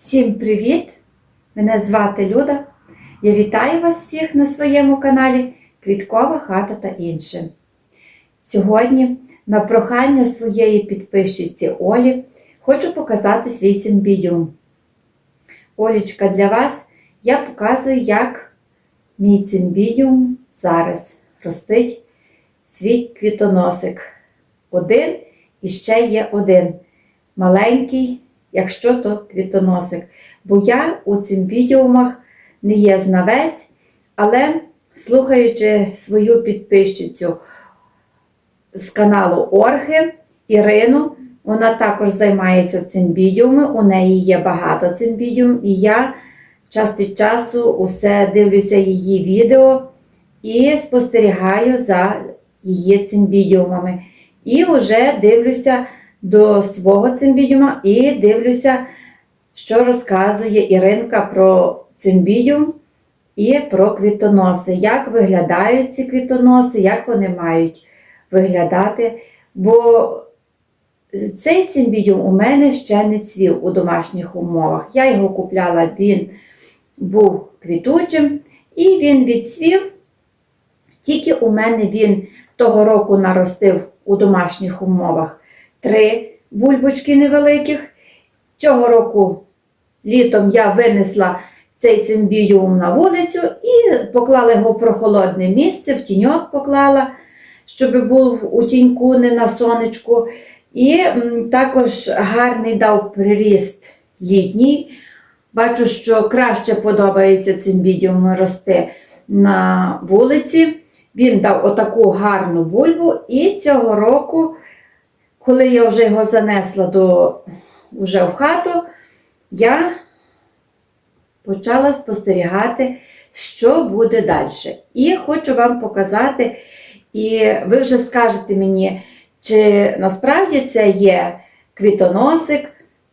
Всім привіт! Мене звати Люда. Я вітаю вас всіх на своєму каналі Квіткова хата та інше. Сьогодні, на прохання своєї підписчиці Олі, хочу показати свій цимбідіум. Олічка, для вас я показую, як мій цимбідіум зараз ростить свій квітоносик. Один і ще є один маленький, якщо то квітоносик. Бо я у цимбідіумах не є знавець, але слухаючи свою підписчицю з каналу Орхи Ірину, вона також займається цим цимбідіумами, у неї є багато цимбідіум, і я час від часу усе дивлюся її відео і спостерігаю за її цимбідіумами. І вже дивлюся до свого цимбідіума і дивлюся, що розказує Іринка про цимбідіум і про квітоноси. Як виглядають ці квітоноси, як вони мають виглядати. Бо цей цимбідіум у мене ще не цвів у домашніх умовах. Я його купляла, він був квітучим, і він відцвів. Тільки у мене він того року наростив у домашніх умовах три бульбочки невеликих. Цього року літом я винесла цей цимбідіум на вулицю і поклала його в прохолодне місце, в тіньок поклала, щоб був у тіньку, не на сонечку. І також гарний дав приріст літній. Бачу, що краще подобається цимбідіум рости на вулиці. Він дав отаку гарну бульбу, і цього року, коли я вже його занесла до, вже в хату, я почала спостерігати, що буде далі. І хочу вам показати, і ви вже скажете мені, чи насправді це є квітоносик,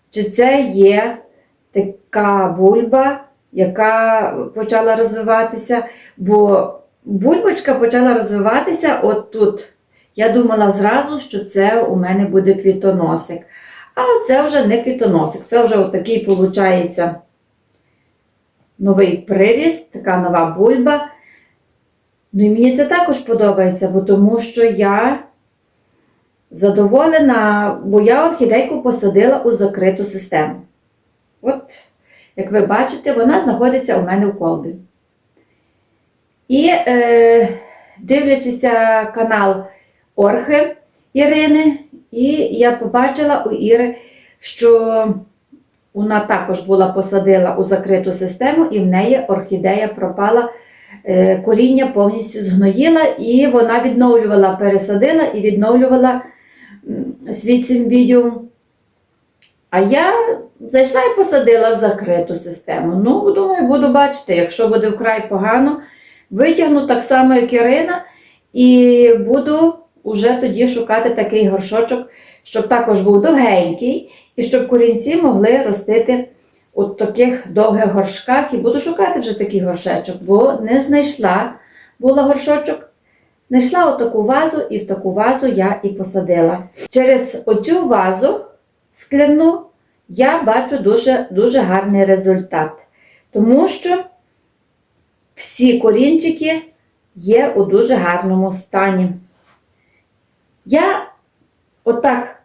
чи це є така бульба, яка почала розвиватися. Бо бульбочка почала розвиватися от тут. Я думала зразу, що це у мене буде квітоносик. А це вже не квітоносик, це вже отакий, виходить, новий приріст, така нова бульба. Ну і мені це також подобається, бо тому що я задоволена, бо я орхідейку посадила у закриту систему. От, як ви бачите, вона знаходиться у мене в колбі. І е, дивлячися канал Орхи Ірини, і я побачила у Іри, що вона також була посадила у закриту систему, і в неї орхідея пропала, е, коріння повністю згноїла, і вона відновлювала, пересадила і відновлювала свій цимбідіум. А я зайшла і посадила закриту систему. Ну, думаю, буду бачити, якщо буде вкрай погано, витягну так само, як Ірина, і буду уже тоді шукати такий горшочок, щоб також був довгенький, і щоб корінці могли ростити у таких довгих горшках. І буду шукати вже такий горшечок, бо не знайшла була горшочок. Знайшла отаку вазу, і в таку вазу я і посадила. Через оцю вазу скляну я бачу дуже, дуже гарний результат. Тому що всі корінчики є у дуже гарному стані. Я отак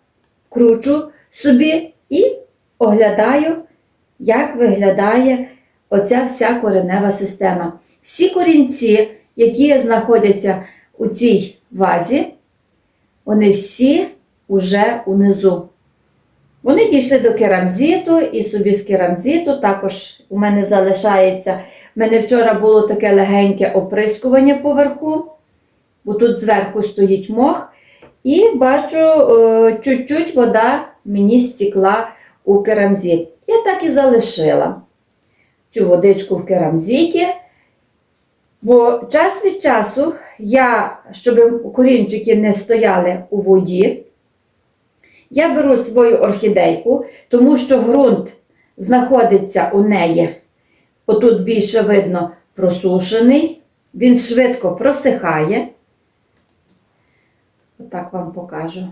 кручу собі і оглядаю, як виглядає оця вся коренева система. Всі корінці, які знаходяться у цій вазі, вони всі уже унизу. Вони дійшли до керамзиту і собі з керамзиту також у мене залишається. У мене вчора було таке легеньке оприскування поверху, бо тут зверху стоїть мох. І бачу, е, чуть-чуть вода мені стікла у керамзит. Я так і залишила цю водичку в керамзиті. Бо час від часу я, щоб корінчики не стояли у воді, я беру свою орхідейку, тому що ґрунт знаходиться у неї, отут більше видно, просушений, він швидко просихає. Отак вам покажу.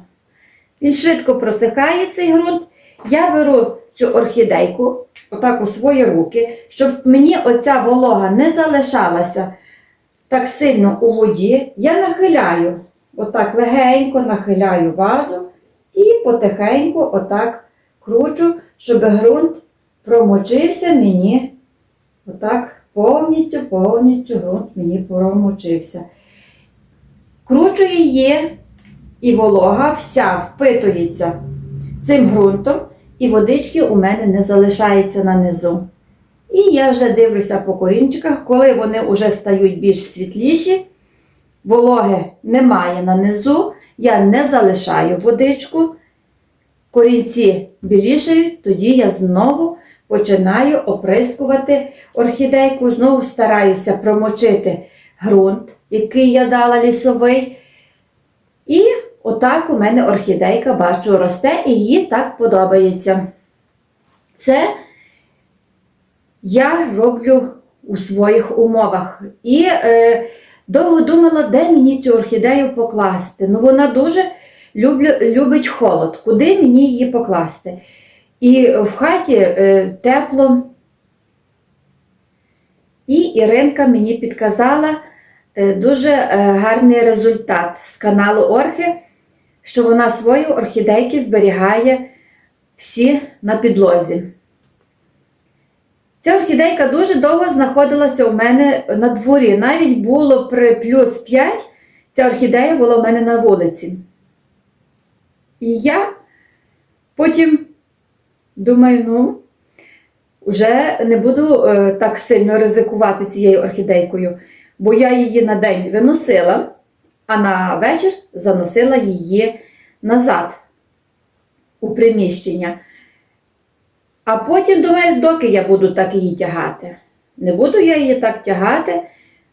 Він швидко просихає цей ґрунт. Я беру цю орхідейку отак у свої руки, щоб мені оця волога не залишалася так сильно у воді, я нахиляю, отак легенько нахиляю вазу і потихеньку отак кручу, щоб ґрунт промочився мені. Отак повністю, повністю ґрунт мені промочився. Кручу її, і волога вся впитується цим ґрунтом, і водички у мене не залишається на низу. І я вже дивлюся по корінчиках, коли вони вже стають більш світліші, вологи немає на низу, я не залишаю водичку, корінці білішають, тоді я знову починаю оприскувати орхідейку, знову стараюся промочити ґрунт, який я дала лісовий. І отак у мене орхідейка, бачу, росте і їй так подобається. Це я роблю у своїх умовах. І е, довго думала, де мені цю орхідею покласти. Ну, вона дуже люблю, любить холод. Куди мені її покласти? І в хаті е, тепло. І Іринка мені підказала е, дуже е, гарний результат з каналу Орхи, що вона свої орхідейки зберігає всі на підлозі. Ця орхідейка дуже довго знаходилася у мене на дворі. Навіть було при плюс 5, ця орхідея була у мене на вулиці. І я потім думаю, ну, вже не буду е, так сильно ризикувати цією орхідейкою, бо я її на день виносила, а на вечір заносила її назад у приміщення. А потім думаю, доки я буду так її тягати. Не буду я її так тягати,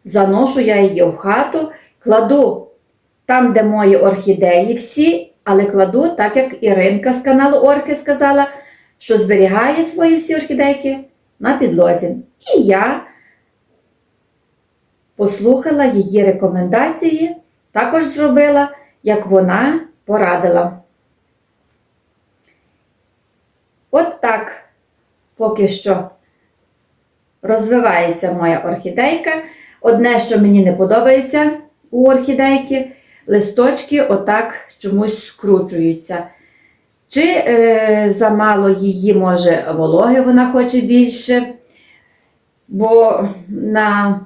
заношу я її в хату, кладу там, де мої орхідеї всі, але кладу, так як Іринка з каналу Орхи сказала, що зберігає свої всі орхідейки на підлозі. І я послухала її рекомендації, також зробила, як вона порадила. От так поки що розвивається моя орхідейка. Одне, що мені не подобається у орхідейки, листочки отак чомусь скручуються. Чи е, замало її, може, вологи вона хоче більше, бо на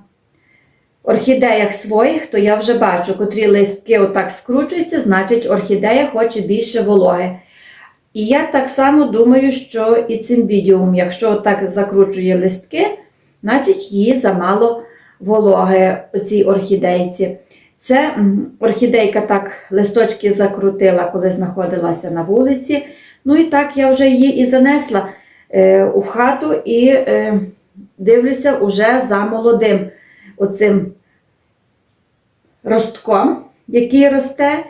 орхідеях своїх, то я вже бачу, котрі листки отак скручуються, значить орхідея хоче більше вологи. І я так само думаю, що і цим відео, якщо так закручує листки, значить їй замало вологи цій орхідейці. Це орхідейка так листочки закрутила, коли знаходилася на вулиці. Ну і так я вже її і занесла е, у хату і е, дивлюся уже за молодим оцим ростком, який росте,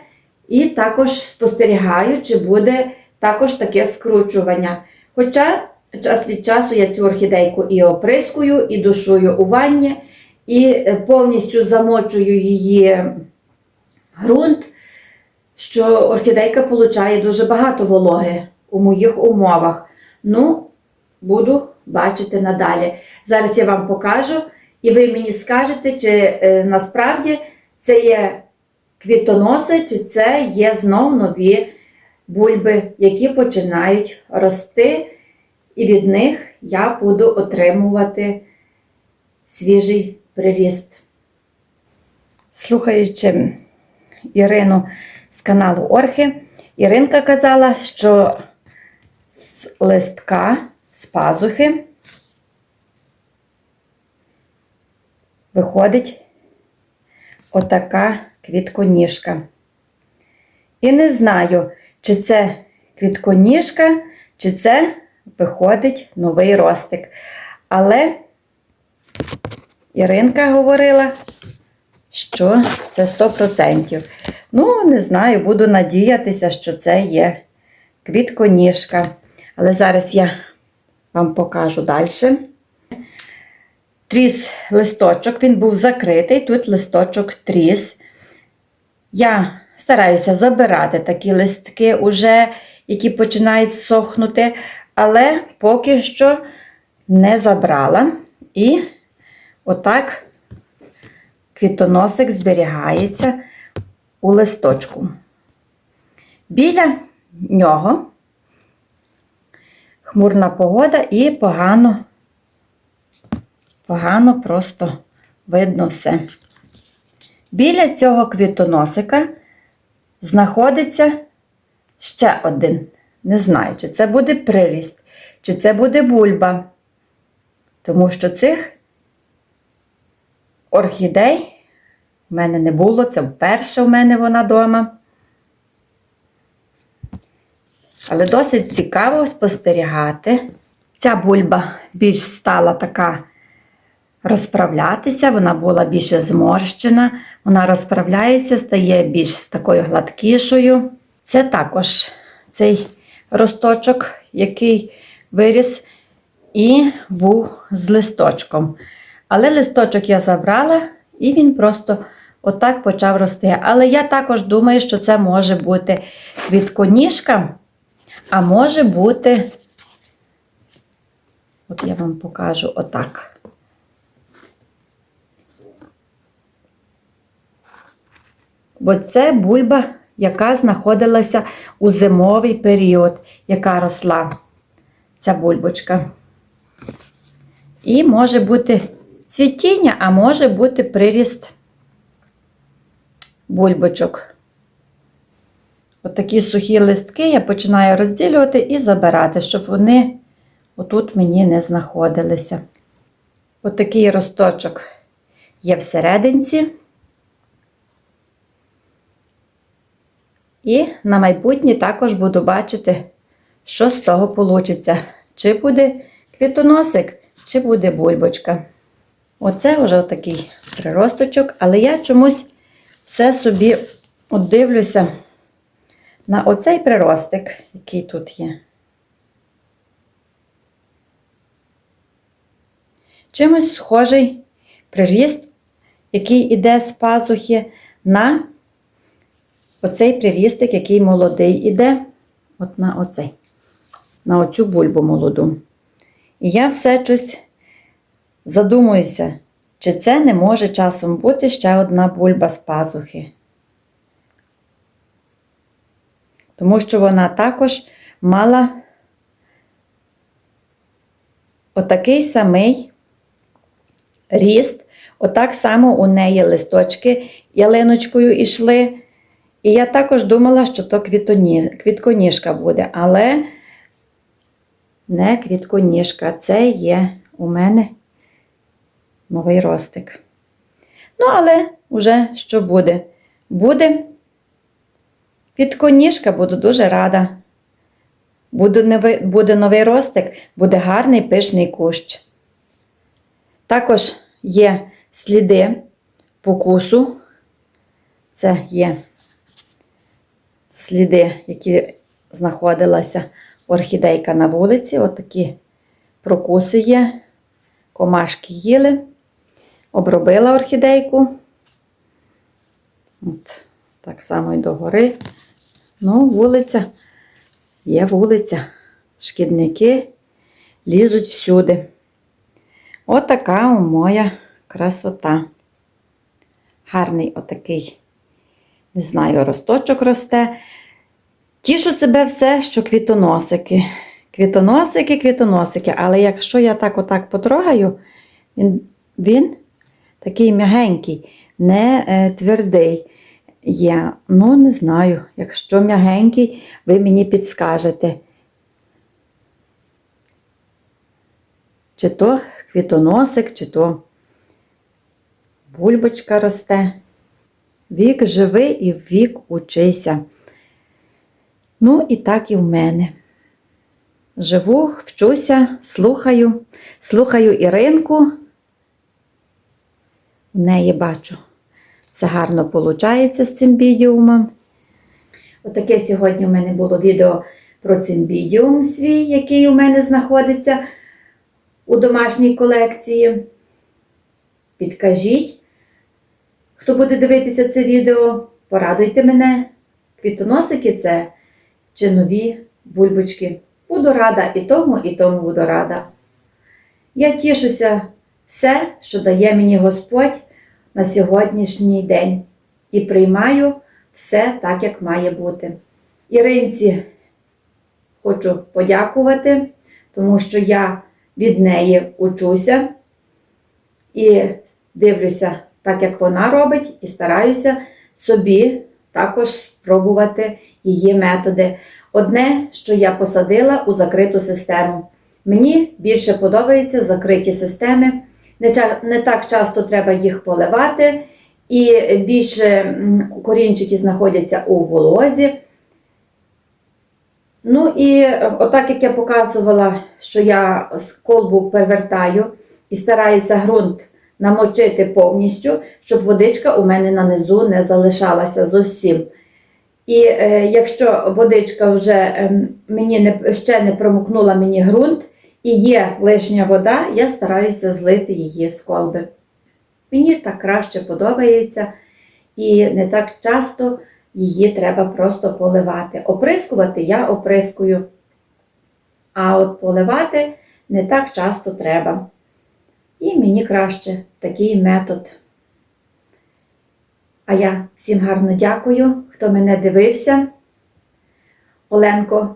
і також спостерігаю, чи буде також таке скручування. Хоча час від часу я цю орхідейку і оприскую, і душую у ванні, і повністю замочую її ґрунт, що орхідейка получає дуже багато вологи у моїх умовах. Ну, буду бачити надалі. Зараз я вам покажу, і ви мені скажете, чи е, насправді це є квітоноси, чи це є знов нові бульби, які починають рости, і від них я буду отримувати свіжий приріст. Слухаючи Ірину з каналу Орхи, Іринка казала, що з листка, з пазухи виходить отака квітконіжка. І не знаю, чи це квітконіжка, чи це виходить новий ростик. Але Іринка говорила, що це 100%. Ну, не знаю, буду надіятися, що це є квітконіжка. Але зараз я вам покажу далі. Тріс листочок, він був закритий, тут листочок тріс. Я стараюся забирати такі листки, уже, які починають сохнути. але поки що не забрала. І отак квітоносик зберігається у листочку. Біля нього хмурна погода і погано, погано просто видно все. Біля цього квітоносика знаходиться ще один. Не знаю, чи це буде приріст, чи це буде бульба. Тому що цих орхідей в мене не було, це вперше в мене вона вдома. Але досить цікаво спостерігати. Ця бульба більш стала така розправлятися, вона була більше зморщена, вона розправляється, стає більш такою гладкішою. Це також цей росточок, який виріс і був з листочком. Але листочок я забрала, і він просто отак почав рости. Але я також думаю, що це може бути квітконіжка, а може бути, от я вам покажу отак. Бо це бульба, яка знаходилася у зимовий період, яка росла ця бульбочка. І може бути цвітіння, а може бути приріст бульбочок. Отакі сухі листки я починаю розділювати і забирати, щоб вони отут мені не знаходилися. Отакий росточок є всерединці. І на майбутнє також буду бачити, що з того вийде. Чи буде квітоносик, чи буде бульбочка. Оце вже такий приросточок, але я чомусь все собі дивлюся на оцей приростик, який тут є. Чимось схожий приріст, який іде з пазухи, на оцей прирістик, який молодий іде, от на оцей, на оцю бульбу молоду. І я все щось задумуюся, чи це не може часом бути ще одна бульба з пазухи. Тому що вона також мала отакий самий ріст, отак само у неї листочки ялиночкою йшли. І я також думала, що то квітоні... квітконіжка буде, але не квітконіжка, це є у мене новий ростик. Ну, але вже що буде? Буде квітконіжка, буду дуже рада. Буде новий, буде новий ростик, буде гарний пишний кущ. Також є сліди покусу. Це є сліди, які знаходилася орхідейка на вулиці. Отакі прокуси є, комашки їли, обробила орхідейку. От, Так само і догори. Ну, вулиця, є вулиця. Шкідники лізуть всюди. Отака моя красота. Гарний отакий, не знаю, росточок росте. Тішу себе все, що квітоносики. Квітоносики, квітоносики. Але якщо я так отак потрогаю, він він такий м'ягенький, не е, твердий є. Ну, не знаю, якщо м'ягенький, ви мені підскажете. Чи то квітоносик, чи то бульбочка росте. Вік живи і вік учися. Ну, і так і в мене. Живу, вчуся, слухаю, слухаю Іринку. В неї бачу. Все гарно виходить з цим бідіумом. Отаке сьогодні у мене було відео про цимбідіум свій, який у мене знаходиться у домашній колекції. Підкажіть, хто буде дивитися це відео, порадуйте мене. Квітоносики це чи нові бульбочки. Буду рада і тому, і тому буду рада. Я тішуся все, що дає мені Господь на сьогоднішній день, і приймаю все так, як має бути. Іринці хочу подякувати, тому що я від неї учуся і дивлюся так, як вона робить, і стараюся собі також пробувати її методи. Одне, що я посадила у закриту систему. Мені більше подобаються закриті системи. Не, так часто треба їх поливати, і більше корінчики знаходяться у волозі. Ну і е, отак, як я показувала, що я з колбу перевертаю і стараюся ґрунт намочити повністю, щоб водичка у мене на низу не залишалася зовсім. І е, якщо водичка вже е, мені не, ще не промокнула мені ґрунт і є лишня вода, я стараюся злити її з колби. Мені так краще подобається, і не так часто її треба просто поливати. Оприскувати я оприскую, а от поливати не так часто треба. І мені краще такий метод. А я всім гарно дякую, хто мене дивився. Оленко,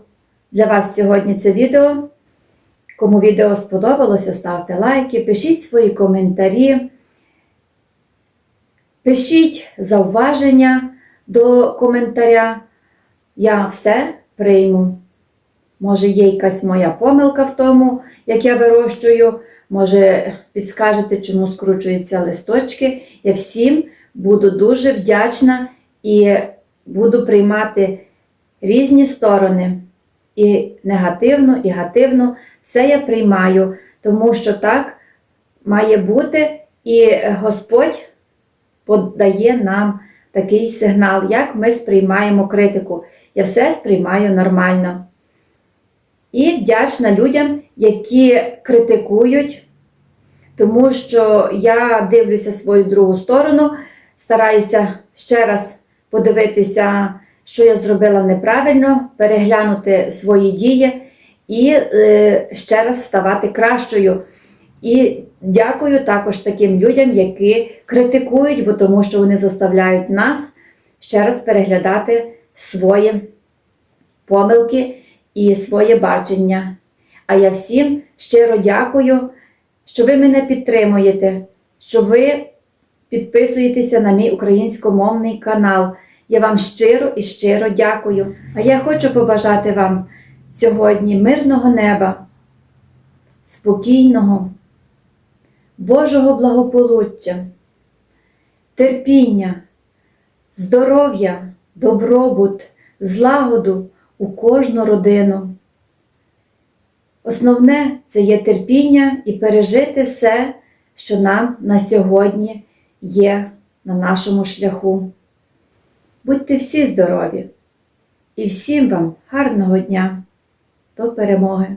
для вас сьогодні це відео. Кому відео сподобалося, ставте лайки, пишіть свої коментарі, пишіть зауваження до коментаря. Я все прийму. Може, є якась моя помилка в тому, як я вирощую. Може, підскажете, чому скручуються листочки. Я всім буду дуже вдячна і буду приймати різні сторони. І негативно, і гативно. Все я приймаю, тому що так має бути, і Господь подає нам такий сигнал, як ми сприймаємо критику. Я все сприймаю нормально. І вдячна людям, які критикують, тому що я дивлюся свою другу сторону, стараюся ще раз подивитися, що я зробила неправильно, переглянути свої дії і е, ще раз ставати кращою. І дякую також таким людям, які критикують, бо тому що вони заставляють нас ще раз переглядати свої помилки і своє бачення. А я всім щиро дякую, що ви мене підтримуєте, що ви підписуєтеся на мій українськомовний канал. Я вам щиро і щиро дякую. А я хочу побажати вам сьогодні мирного неба, спокійного, Божого благополуччя, терпіння, здоров'я, добробут, злагоду у кожну родину. Основне це є терпіння і пережити все, що нам на сьогодні є на нашому шляху. Будьте всі здорові і всім вам гарного дня! До перемоги!